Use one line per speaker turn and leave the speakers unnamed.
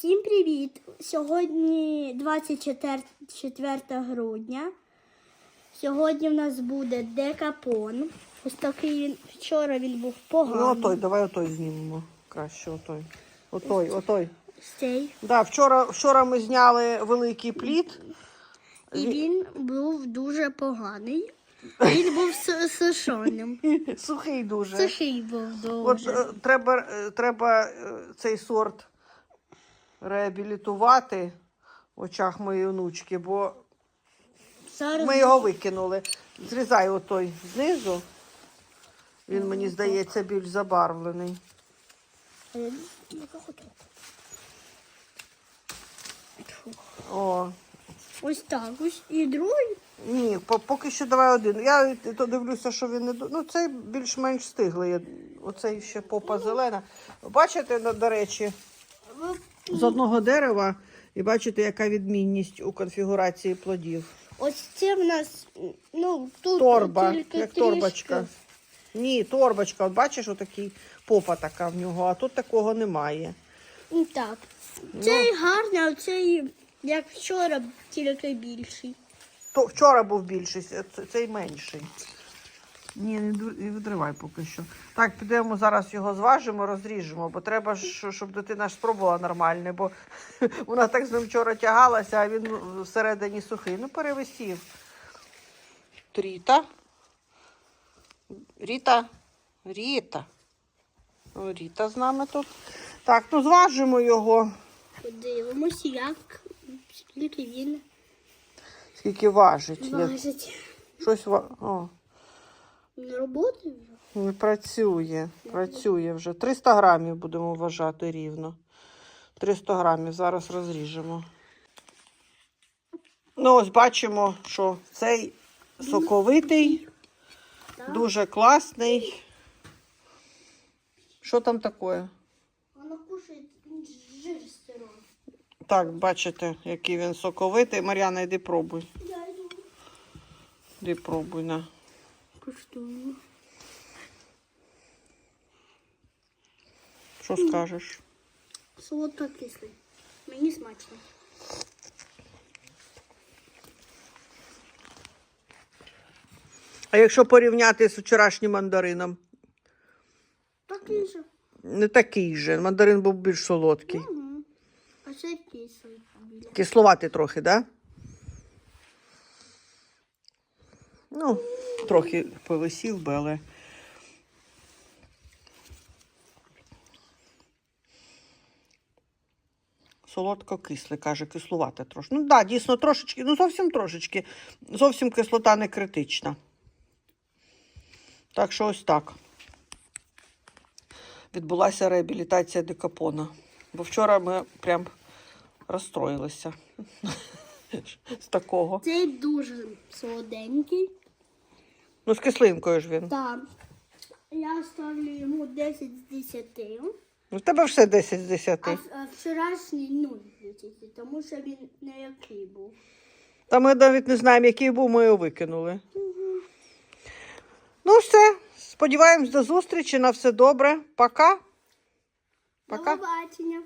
Всім привіт! Сьогодні 24 грудня. Сьогодні в нас буде декапон. Ось такий він вчора він був поганий.
Ну, отой, давай отой знімемо. Краще отой. Отой, отой.
Цей.
Да, вчора, вчора ми зняли великий плід.
І він був дуже поганий. Він був с- сушеним.
Сухий дуже.
Сухий був
От
дуже.
е, треба, е, треба е, цей сорт реабілітувати в очах моєї онучки, бо
Зараз
ми його викинули. Зрізай отой знизу. Він, мені здається, більш забарвлений. О,
Ось так. Ось і другий.
Ні, поки що давай один. Я то дивлюся, що він не ну цей більш-менш стиглий. Оцей ще попа зелена. Бачите, до речі, з одного дерева, і бачите, яка відмінність у конфігурації плодів.
Ось це в нас, ну, тут
Торба,
тільки
як
трішки.
торбочка. Ні, торбочка. От бачиш, отакий попа така в нього, а тут такого немає.
Ну, Так. Цей гарний, а цей, як вчора, тільки більший.
То вчора був більший, цей менший. Ні, не видривай поки що. Так, підемо зараз його зважимо, розріжемо, бо треба щоб дитина ж спробувала нормальне, бо вона так з ним вчора тягалася, а він всередині сухий. Ну, перевисів. Ріта. Ріта. Ріта. О, Ріта з нами тут. Так, ну зважимо його.
Подивимось, як, скільки він
Скільки важить.
Важить.
Щось ва... О.
На роботу вже?
Не працює, працює вже. 300 грамів будемо вважати рівно. 300 грамів зараз розріжемо. Ну, ось бачимо, що цей соковитий, дуже класний. Що там таке?
Вона кушає жир сиром.
Так, бачите, який він соковитий. Мар'яна, йди пробуй.
Я йду.
Йди пробуй на.
Куштую.
Що скажеш?
Солодко кислий. Мені смачно.
А якщо порівняти з вчорашнім мандарином?
Такий же.
Не такий же. Мандарин був більш солодкий.
Угу. А це кислий. біля.
Кисловатий трохи, так? Да? Ну, трохи повисів би, але. Солодко-кисле, каже, кислувате трошки. Ну так, да, дійсно, трошечки, ну зовсім трошечки. Зовсім кислота не критична. Так що ось так. Відбулася реабілітація декапона. Бо вчора ми прям розстроїлися з такого.
Цей дуже солоденький.
Ну, з кислинкою ж він.
Так. Я ставлю йому 10 з 10.
Ну, в тебе все 10 з 10.
А, а вчорашній 0 з 10, тому що він не який був.
Та ми навіть не знаємо, який був, ми його викинули. Ну, все. Сподіваємось до зустрічі. На все добре. Пока.
До
Пока.
побачення.